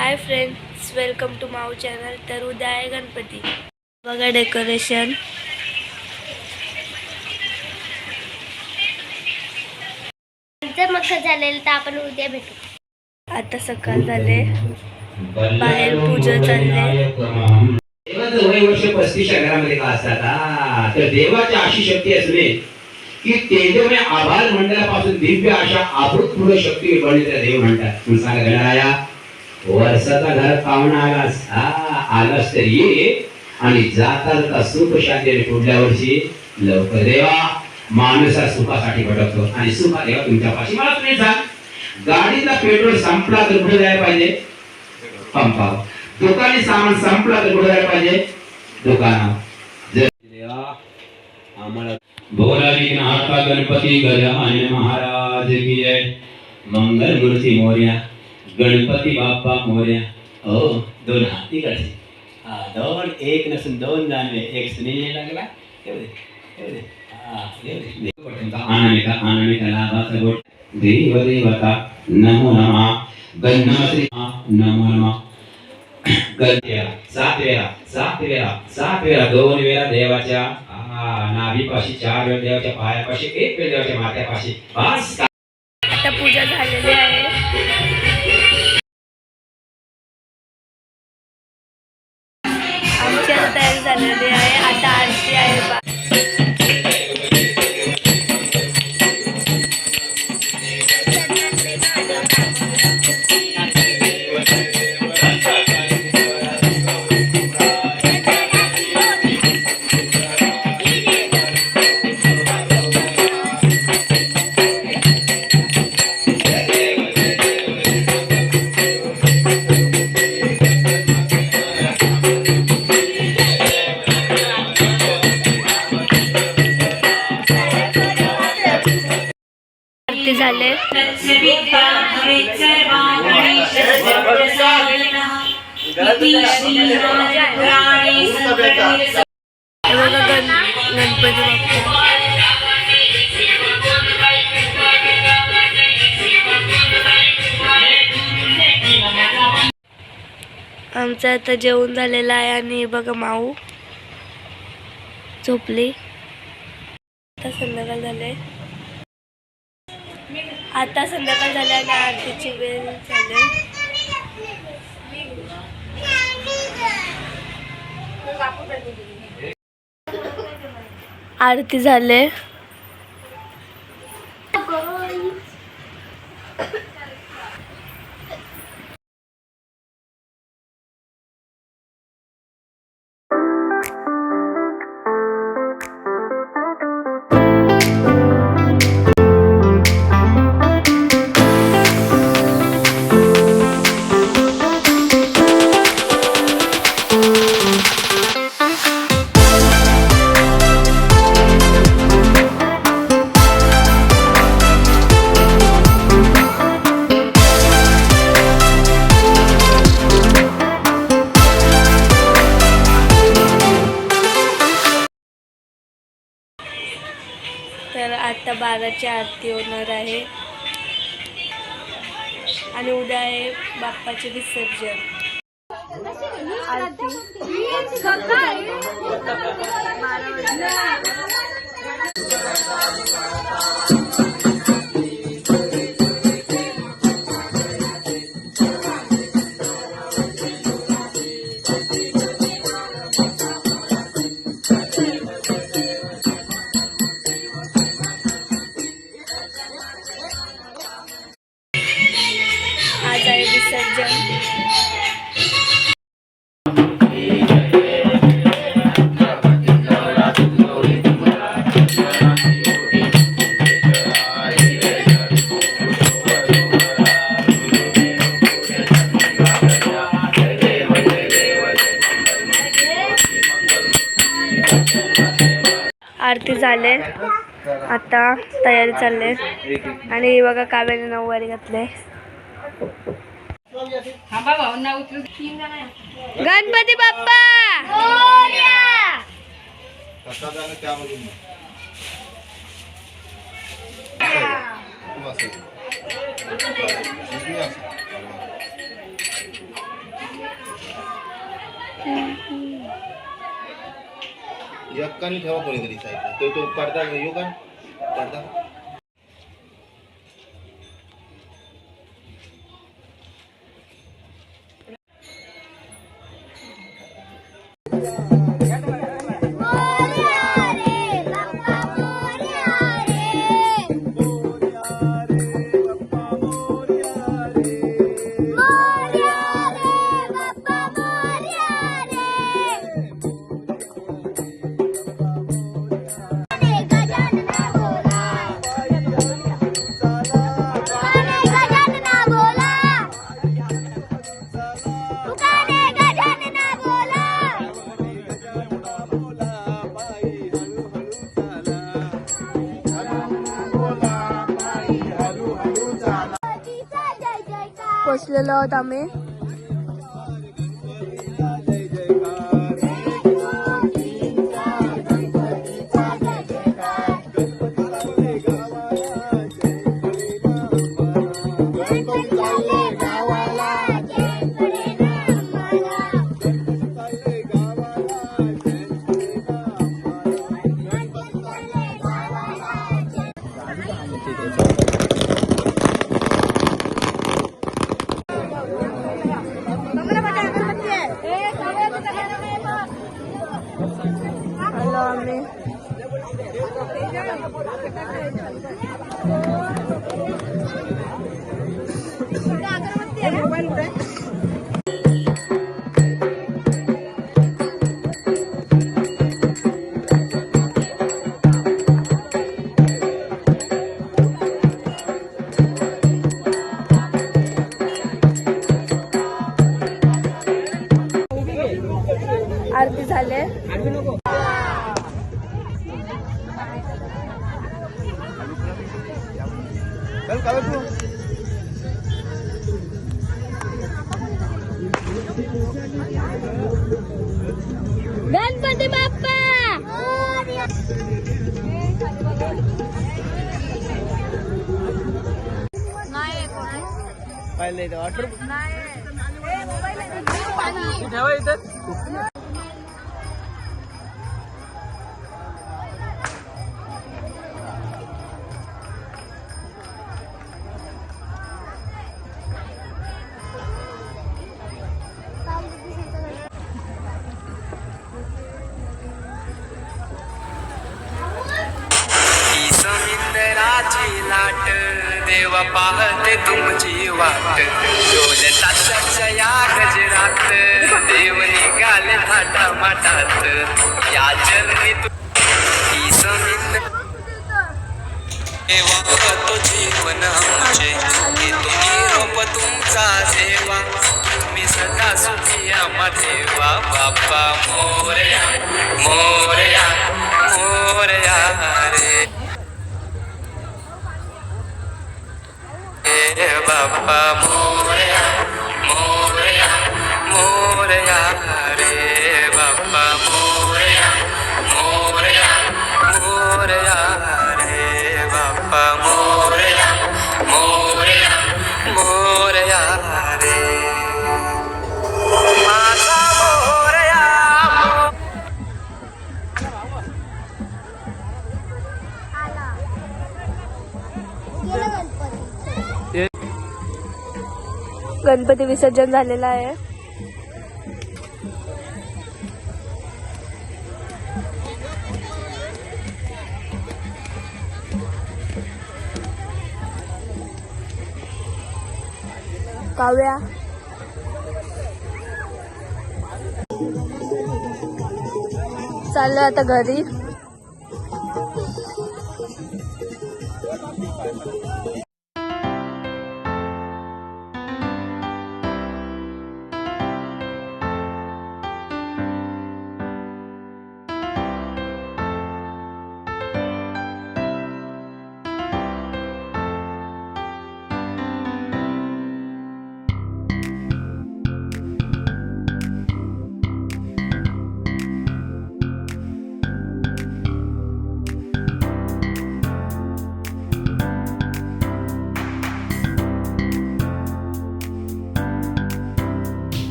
Hi friends welcome to Mau channel तर उद्या आहे गणपती बघा डेकोरेशन जर मग झालेलं तर आपण उद्या भेटू. आता सकाळ झाले. बाहेर पूजा चालले. देवाचं वय वर्ष पस्तीसच्या घरामध्ये का असतात? हा तर देवाची अशी शक्ती असणे की तेजमय आभार मंडळापासून दिव्य अशा अभूतपूर्व शक्ती बनलेल्या देव म्हणतात. सांगा गणराया वर्षाचा घर पाहुणा आलास हा आलास तर. ये आणि जाता जाता सुख शांतीने पुढल्या वर्षी? लवकर देवा. माणूस हा सुखासाठी भटकतो. आणि सुखा देवा तुमच्या पाशी. मला तुम्ही सांग गाडीचा पेट्रोल संपला तर कुठे जायला पाहिजे? पंपावर. दुकानी सामान संपला तर कुठे जायला पाहिजे? दुकानावर. जर देवा, आम्हाला भोलाली नाथा गणपती गजानन महाराज की जय. मंगल मूर्ती मोर्या. गणपती बाप्पा मोर्या. हो दोन हाती कळसे हा दोन एक नसून दोन जानवे एक सुनील लागला. येऊ दे, येऊ दे. हा, येऊ दे. अनामिका अनामिका लाभाचा गोट. देव देवता नमो नमः. गणपती नमो नमः. गण- वेळा सात वेळा सात वेळा सात वेळा दोन वेळा देवाच्या आ, नाभीपाशी चार वेळ देवाच्या पायापाशी एक वेळ देवाच्या माथ्यापाशी. बस आता पूजा झालेली आहे. गणपती बाप्पा आमचं आता जेवण झालेलं आहे आणि बघा माऊ झोपली. आता संध्याकाळ झाले आता संध्याकाळ झाले आणि आरतीची वेळ झाली आरती झाले. तर आता बाराची आरती होणार आहे. आणि उद्या आहे बाप्पाचे विसर्जन. आरती. आरती झाले. आता तयारी चालले आणि हे बघा काव्याने नऊवारी घातले गणपती बाप्पा! असं. यक्कानी ठेवा कोणीतरी साईडला तो तो पडदा येऊ का? पडदा? पोचलेलो आहोत आम्ही. ahead of Ganpati Bappa! पाहिलं इथं. ऑर्डर ही देवा पाहते तुमची वाट. डोलताच्या या गजरात देव निघाले थाटा माटात या जन्मी तू ही देवा तो जीवन आमचे. तुम्ही रोप तुमचा सेवा. तुम्ही सदा सुखी आम्हा देवा. बाप्पा मोरया मोरया मोरया. रे हे गणपती विसर्जन झालेलं आहे. काव्या. चाललं आता घरी.